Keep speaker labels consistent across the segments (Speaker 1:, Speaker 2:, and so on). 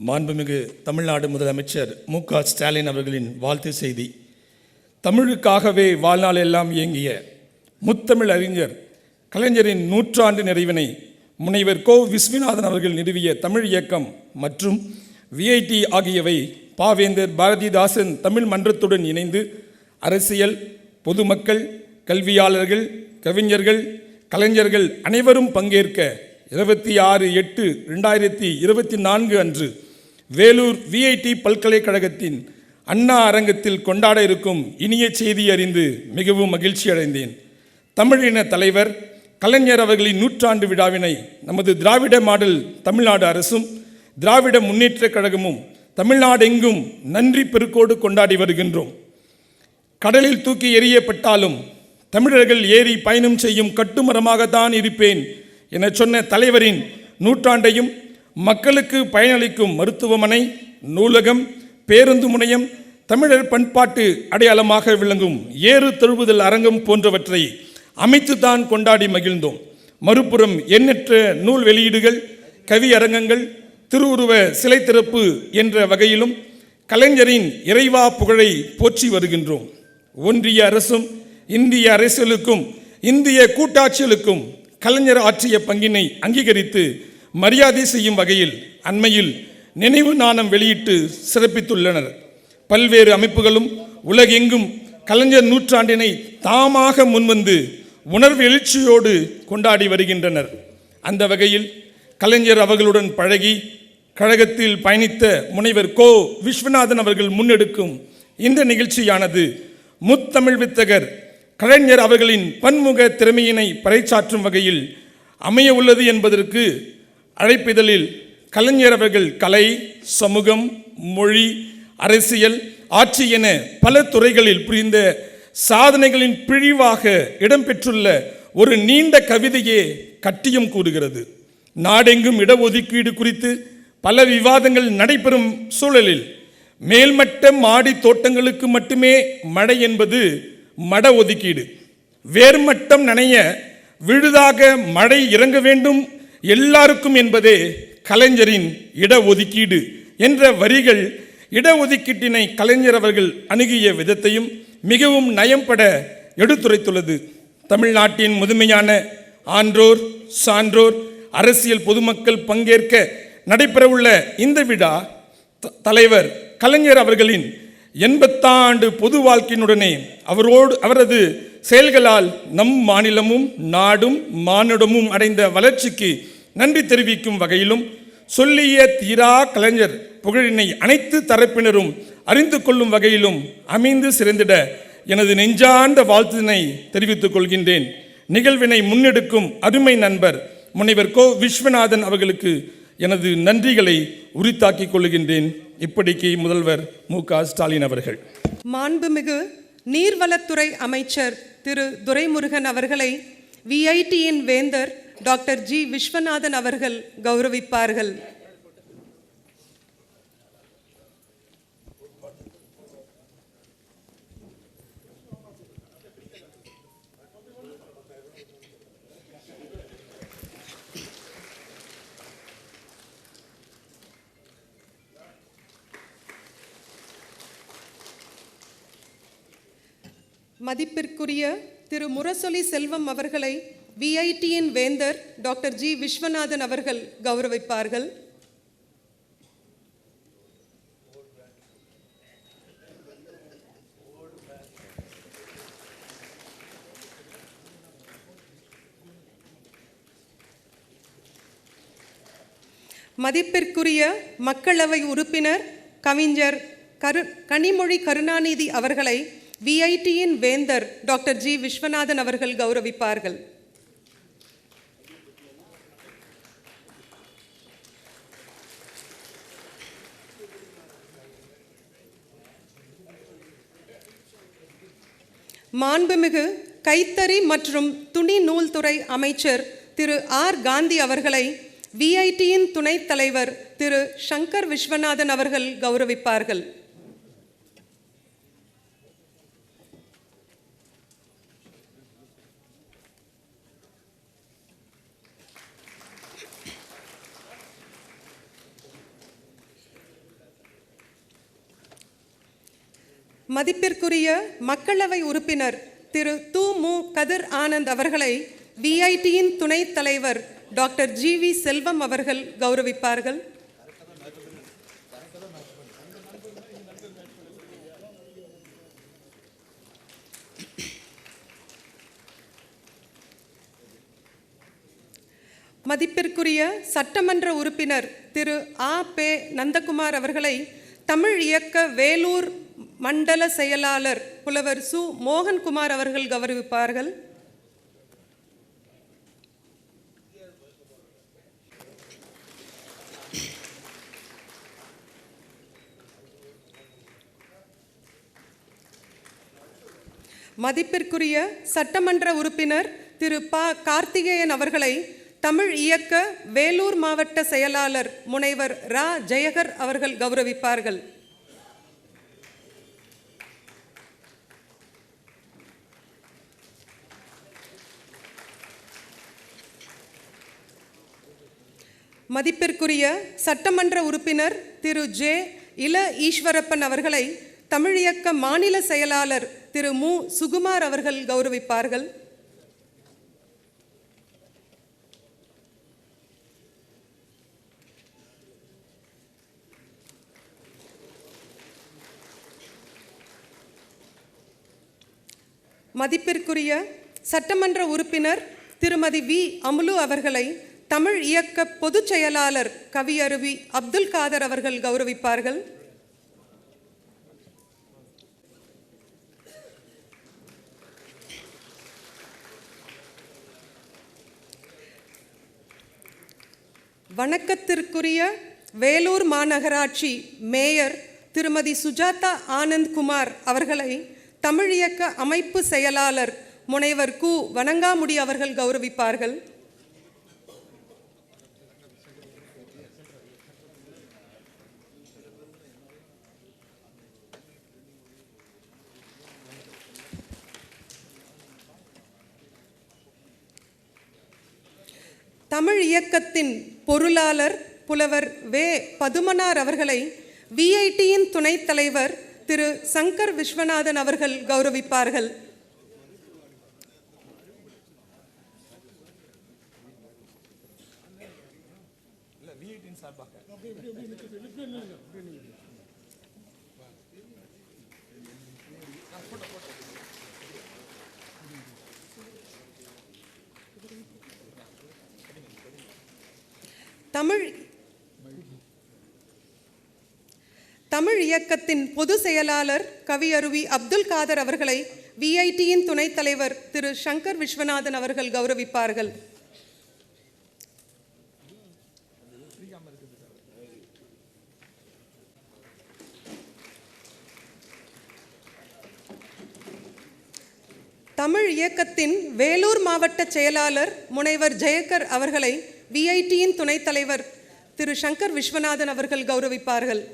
Speaker 1: மாண்புமிகு தமிழ்நாடு முதலமைச்சர் மு க ஸ்டாலின் அவர்களின் வாழ்த்து செய்தி. தமிழுக்காகவே வாழ்நாளெல்லாம் இயங்கிய முத்தமிழ் அறிஞர் கலைஞரின் நூற்றாண்டு நிறைவினை முனைவர் கோ விஸ்வநாதன் அவர்கள் நிறுவிய தமிழ் இயக்கம் மற்றும் விஐடி ஆகியவை பாவேந்தர் பாரதிதாசன் தமிழ் மன்றத்துடன் இணைந்து அரசியல் பொதுமக்கள் கல்வியாளர்கள் கவிஞர்கள் கலைஞர்கள் அனைவரும் பங்கேற்க இருபத்தி ஆறு எட்டு ரெண்டாயிரத்தி இருபத்தி நான்கு அன்று வேலூர் விஐடி பல்கலைக்கழகத்தின் அண்ணா அரங்கத்தில் கொண்டாட இருக்கும் இனிய செய்தி அறிந்து மிகவும் மகிழ்ச்சி அடைந்தேன். தமிழின தலைவர் கலைஞர் அவர்களின் நூற்றாண்டு விழாவினை நமது திராவிட மாடல் தமிழ்நாடு அரசும் திராவிட முன்னேற்றக் கழகமும் தமிழ்நாடெங்கும் நன்றி பெருக்கோடு கொண்டாடி வருகின்றோம். கடலில் தூக்கி எறியப்பட்டாலும் தமிழர்கள் ஏறி பயணம் செய்யும் கட்டுமரமாகத்தான் இருப்பேன் என சொன்ன தலைவரின் நூற்றாண்டையும் மக்களுக்கு பயனளிக்கும் மருத்துவமனை நூலகம் பேருந்து முனையம் தமிழர் பண்பாட்டு அடையாளமாக விளங்கும் ஏறு தழுவுதல் அரங்கம் போன்றவற்றை அமைத்துத்தான் கொண்டாடி மகிழ்ந்தோம். மறுபுறம் எண்ணற்ற நூல் வெளியீடுகள் கவி அரங்கங்கள் திருவுருவ சிலை திறப்பு என்ற வகையிலும் கலைஞரின் இறைவா புகழை போற்றி வருகின்றோம். ஒன்றிய அரசும் இந்திய அரசியலுக்கும் இந்திய கூட்டாட்சிகளுக்கும் கலைஞர் ஆற்றிய பங்கினை அங்கீகரித்து மரியாதை செய்யும் வகையில் அண்மையில் நினைவு நாணம் வெளியிட்டு சிறப்பித்துள்ளனர். பல்வேறு அமைப்புகளும் உலகெங்கும் கலைஞர் நூற்றாண்டினை தாமாக முன்வந்து உணர்வு எழுச்சியோடு கொண்டாடி வருகின்றனர். அந்த வகையில் கலைஞர் அவர்களுடன் பழகி கழகத்தில் பயணித்த முனைவர் கோ. விஸ்வநாதன் அவர்கள் முன்னெடுக்கும் இந்த நிகழ்ச்சியானது முத்தமிழ் வித்தகர் கலைஞர் அவர்களின் பன்முக திறமையினை பறைச்சாற்றும் வகையில் அமைய உள்ளது என்பதற்கு அழைப்பிதழில் கலைஞர் அவர்கள் கலை சமூகம் மொழி அரசியல் ஆட்சி என பல துறைகளில் புரிந்த சாதனைகளின் பிழிவாக இடம்பெற்றுள்ள ஒரு நீண்ட கவிதையே கட்டியம் கூறுகிறது. நாடெங்கும் இடஒதுக்கீடு குறித்து பல விவாதங்கள் நடைபெறும் சூழலில் மேல்மட்ட மாடி தோட்டங்களுக்கு மட்டுமே மழை என்பது மட ஒதுக்கீடு. வேர்மட்டம் நனைய விழுதாக மழை இறங்க வேண்டும் எல்லாருக்கும் என்பதே கலைஞரின் இடஒதுக்கீடு என்ற வரிகள். இடஒதுக்கீட்டினை கலைஞர் அவர்கள் அணுகிய விதத்தையும் மிகவும் நயம்பட எடுத்துரைத்துள்ளது. தமிழ்நாட்டின் முதுமையான ஆன்றோர் சான்றோர் அரசியல் பொதுமக்கள் பங்கேற்க நடைபெறவுள்ள இந்த விழா த- தலைவர் கலைஞர் அவர்களின் எண்பத்தாண்டு பொது வாழ்க்கையினுடனே அவரோடு அவரது செயல்களால் நம் மாநிலமும் நாடும் மானுடமும் அடைந்த வளர்ச்சிக்கு நன்றி தெரிவிக்கும் வகையிலும் சொல்லிய தீரா கலைஞர் புகழினை அனைத்து தரப்பினரும் அறிந்து கொள்ளும் வகையிலும் அமைந்து சிறந்திட எனது நெஞ்சார்ந்த வாழ்த்தினை தெரிவித்துக் கொள்கின்றேன். நிகழ்வினை முன்னெடுக்கும் அருமை நண்பர் முனைவர் கோ. விஸ்வநாதன் அவர்களுக்கு எனது நன்றிகளை உரித்தாக்கிக் கொள்கின்றேன். இப்படிக்கு முதல்வர் மு. க. ஸ்டாலின் அவர்கள்.
Speaker 2: மாண்புமிகு நீர்வளத்துறை அமைச்சர் திரு. துரைமுருகன் அவர்களை விஐடியின் வேந்தர் டாக்டர் ஜி விஸ்வநாதன் அவர்கள் கௌரவிப்பார்கள். மதிப்பிற்குரிய திரு முரசொலி செல்வம் அவர்களை விஐடியின் வேந்தர் டாக்டர் ஜி விஸ்வநாதன் அவர்கள் கௌரவிப்பார்கள். மதிப்பிற்குரிய மக்களவை உறுப்பினர் கவிஞர் கரு கனிமொழி கருணாநிதி அவர்களை விஐடியின் வேந்தர் டாக்டர் ஜி விஸ்வநாதன் அவர்கள் கௌரவிப்பார்கள். மாண்புமிகு கைத்தறி மற்றும் துணி நூல்துறை அமைச்சர் திரு ஆர். காந்தி அவர்களை விஐடியின் துணைத் தலைவர் திரு சங்கர் விஸ்வநாதன் அவர்கள் கௌரவிப்பார்கள். மதிப்பிற்குரிய மக்களவை உறுப்பினர் திரு து மு. கதிர் ஆனந்த் அவர்களை விஐடியின் துணைத் தலைவர் டாக்டர் ஜி வி செல்வம் அவர்கள் கௌரவிப்பார்கள். மதிப்பிற்குரிய சட்டமன்ற உறுப்பினர் திரு ஆ. பே. நந்தகுமார் அவர்களை தமிழ் இயக்க வேலூர் மண்டல செயலாளர் புலவர் சு. மோகன்குமார் அவர்கள் கௌரவிப்பார்கள். மதிப்பிற்குரிய சட்டமன்ற உறுப்பினர் திரு. ப. கார்த்திகேயன் அவர்களை தமிழ் இயக்க வேலூர் மாவட்ட செயலாளர் முனைவர் ரா. ஜெயகர் அவர்கள் கௌரவிப்பார்கள். மதிப்பிற்குரிய சட்டமன்ற உறுப்பினர் திரு. ஜே. இல ஈஸ்வரப்பன் அவர்களை தமிழ் இயக்க மாநில செயலாளர் திரு. மு. சுகுமார் அவர்கள் கௌரவிப்பார்கள். மதிப்பிற்குரிய சட்டமன்ற உறுப்பினர் திருமதி வி. அமுலு அவர்களை தமிழ் இயக்க பொதுச் செயலாளர் கவியருவி அப்துல் காதர் அவர்கள் கௌரவிப்பார்கள். வணக்கத்திற்குரிய வேலூர் மாநகராட்சி மேயர் திருமதி சுஜாதா ஆனந்த் குமார் அவர்களை தமிழ் இயக்க அமைப்பு செயலாளர் முனைவர் கு வணங்காமுடி அவர்கள் கௌரவிப்பார்கள். தமிழ் இயக்கத்தின் பொருளாளர் புலவர் வே. பதுமனார் அவர்களை விஐடியின் துணைத் தலைவர் திரு. சங்கர் விஸ்வநாதன் அவர்கள் கௌரவிப்பார்கள். தமிழ் தமிழ் இயக்கத்தின் பொது செயலாளர் கவியருவி அப்துல் காதர் அவர்களை விஐடியின் துணைத் தலைவர் திரு சங்கர் விஸ்வநாதன் அவர்கள் கௌரவிப்பார்கள். தமிழ் இயக்கத்தின் வேலூர் மாவட்ட செயலாளர் முனைவர் ஜெயக்கர் அவர்களை விஐடியின் துணைத் தலைவர் திரு சங்கர் விஸ்வநாதன் அவர்கள் கௌரவிப்பார்கள்.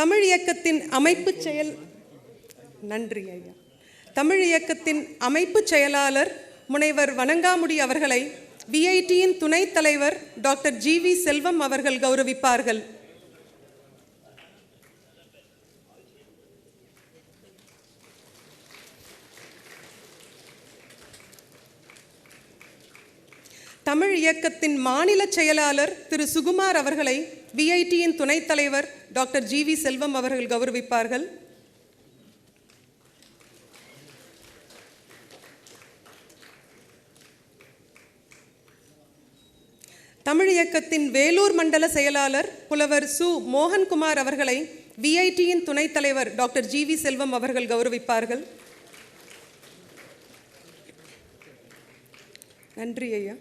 Speaker 2: தமிழ் இயக்கத்தின் அமைப்பு செயல் நன்றி ஐயா. தமிழ் இயக்கத்தின் அமைப்பு செயலாளர் முனைவர் வணங்காமுடி அவர்களை விஐடியின் துணைத் தலைவர் டாக்டர் ஜி வி செல்வம் அவர்கள் கௌரவிப்பார்கள். தமிழ் இயக்கத்தின் மாநில செயலாளர் திரு சுகுமார் அவர்களை விஐடியின் துணைத் தலைவர் டாக்டர் ஜி வி செல்வம் அவர்கள் கௌரவிப்பார்கள். தமிழ் இயக்கத்தின் வேலூர் மண்டல செயலாளர் புலவர் சு. மோகன்குமார் அவர்களை விஐடியின் துணைத் தலைவர் டாக்டர் ஜி வி செல்வம் அவர்கள் கௌரவிப்பார்கள். நன்றி ஐயா.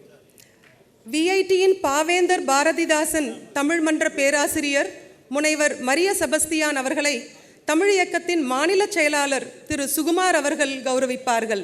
Speaker 2: விஐடியின் பாவேந்தர் பாரதிதாசன் தமிழ் மன்ற பேராசிரியர் முனைவர் மரிய செபஸ்தியான் அவர்களை தமிழ் இயக்கத்தின் மாநில செயலாளர் திரு சுகுமார் அவர்கள் கௌரவிப்பார்கள்.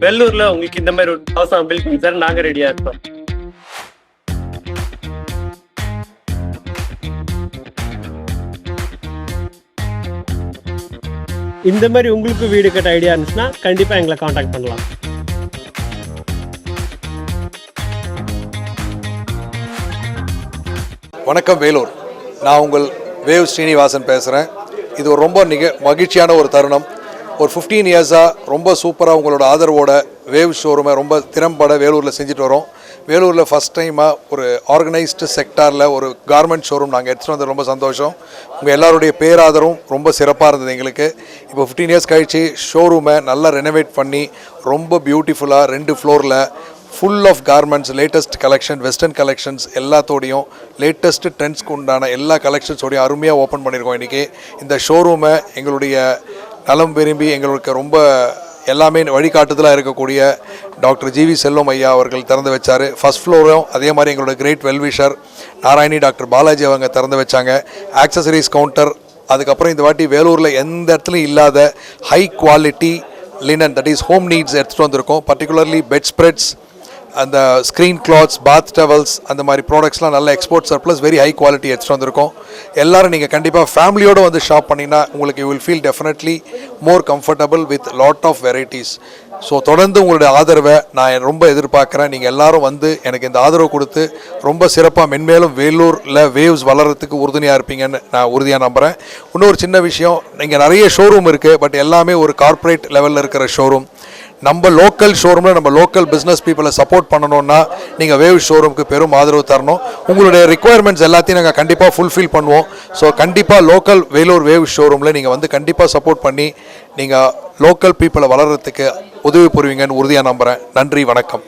Speaker 3: வெள்ளூர்ல உங்களுக்கு இந்த மாதிரி ஒரு ஹவுஸ் பில் பண்ணி சார் நாங்க ரெடியா இருப்போம். இந்த மாதிரி உங்களுக்கு வீடு கட்ட ஐடியா இருந்துச்சுன்னா கண்டிப்பா எங்களை காண்டாக்ட் பண்ணலாம்.
Speaker 4: வணக்கம் வேலூர். நான் உங்கள் வேவ் ஸ்ரீனிவாசன் பேசுகிறேன் இது ஒரு ரொம்ப நிக மகிழ்ச்சியான ஒரு தருணம். ஒரு ஃபிஃப்டீன் இயர்ஸாக ரொம்ப சூப்பராக உங்களோட ஆதரவோட வேவ் ஷோரூமை ரொம்ப திறம்பட வேலூரில் செஞ்சுட்டு வரோம். வேலூரில் ஃபஸ்ட் டைமாக ஒரு ஆர்கனைஸ்டு செக்டாரில் ஒரு கார்மெண்ட் ஷோரூம் நாங்கள் எடுத்துகிட்டு வந்தது ரொம்ப சந்தோஷம். உங்கள் எல்லாருடைய பேராதரவும் ரொம்ப சிறப்பாக இருந்தது எங்களுக்கு. இப்போ ஃபிஃப்டீன் இயர்ஸ் கழிச்சு ஷோரூமை நல்லா ரெனோவேட் பண்ணி ரொம்ப பியூட்டிஃபுல்லாக ரெண்டு ஃப்ளோரில் full of garments latest collection western collections எல்லாத்தோடையும் latest ட்ரெண்ட்ஸ்க்கு உண்டான எல்லா கலெக்ஷன்ஸோடையும் அருமையாக ஓப்பன் பண்ணியிருக்கோம் இன்றைக்கி இந்த ஷோரூமை எங்களுடைய நலம் விரும்பி எங்களுக்கு ரொம்ப எல்லாமே வழிகாட்டுதலாக இருக்கக்கூடிய டாக்டர் ஜிவி செல்வம் ஐயா அவர்கள் திறந்து வச்சார். ஃபர்ஸ்ட் ஃப்ளோரும் அதே மாதிரி எங்களோட great wellwisher Narayani doctor Balaji அவங்க திறந்து வச்சாங்க. ஆக்சசரிஸ் கவுண்டர் அதுக்கப்புறம் இந்த வாட்டி வேலூரில் எந்த இடத்துலையும் இல்லாத high quality linen that is home needs எடுத்துகிட்டு வந்திருக்கோம். பர்டிகுலர்லி பெட் ஸ்ப்ரெட்ஸ் அந்த ஸ்க்ரீன் கிளாத்ஸ் பாத் டவல்ஸ் அந்த மாதிரி ப்ராடக்ட்ஸ்லாம் நல்ல export surplus very high quality எடுத்துகிட்டு வந்திருக்கோம். எல்லாரும் நீங்கள் கண்டிப்பாக ஃபேமிலியோடு வந்து ஷாப் பண்ணிங்கன்னா உங்களுக்கு you will feel definitely more comfortable with lot of varieties so தொடர்ந்து உங்களுடைய ஆதரவை நான் ரொம்ப எதிர்பார்க்குறேன். நீங்கள் எல்லாரும் வந்து எனக்கு இந்த ஆதரவு கொடுத்து ரொம்ப சிறப்பாக மென்மேலும் வேலூரில் வேவ்ஸ் வளர்கிறதுக்கு உறுதுணையாக இருப்பீங்கன்னு நான் உறுதியாக நம்புகிறேன் இன்னொரு சின்ன விஷயம் இங்கே நிறைய ஷோரூம் இருக்குது பட் எல்லாமே ஒரு கார்ப்பரேட் லெவலில் இருக்கிற ஷோரூம் நம்ம லோக்கல் ஷோரூமில் நம்ம லோக்கல் பிஸ்னஸ் பீப்புளை சப்போர்ட் பண்ணணும்னா நீங்கள் வேவ் ஷோரூமுக்கு பெரும் ஆதரவு தரணும். உங்களுடைய ரிக்குவயர்மெண்ட்ஸ் எல்லாத்தையும் நாங்கள் கண்டிப்பாக ஃபுல்ஃபில் பண்ணுவோம். ஸோ கண்டிப்பாக லோக்கல் வேலூர் வேவ் ஷோரூமில் நீங்கள் வந்து கண்டிப்பாக சப்போர்ட் பண்ணி நீங்கள் லோக்கல் பீப்புளை வளர்கிறதுக்கு உதவி புரிவீங்கன்னு உறுதியாக நம்புகிறேன் நன்றி வணக்கம்.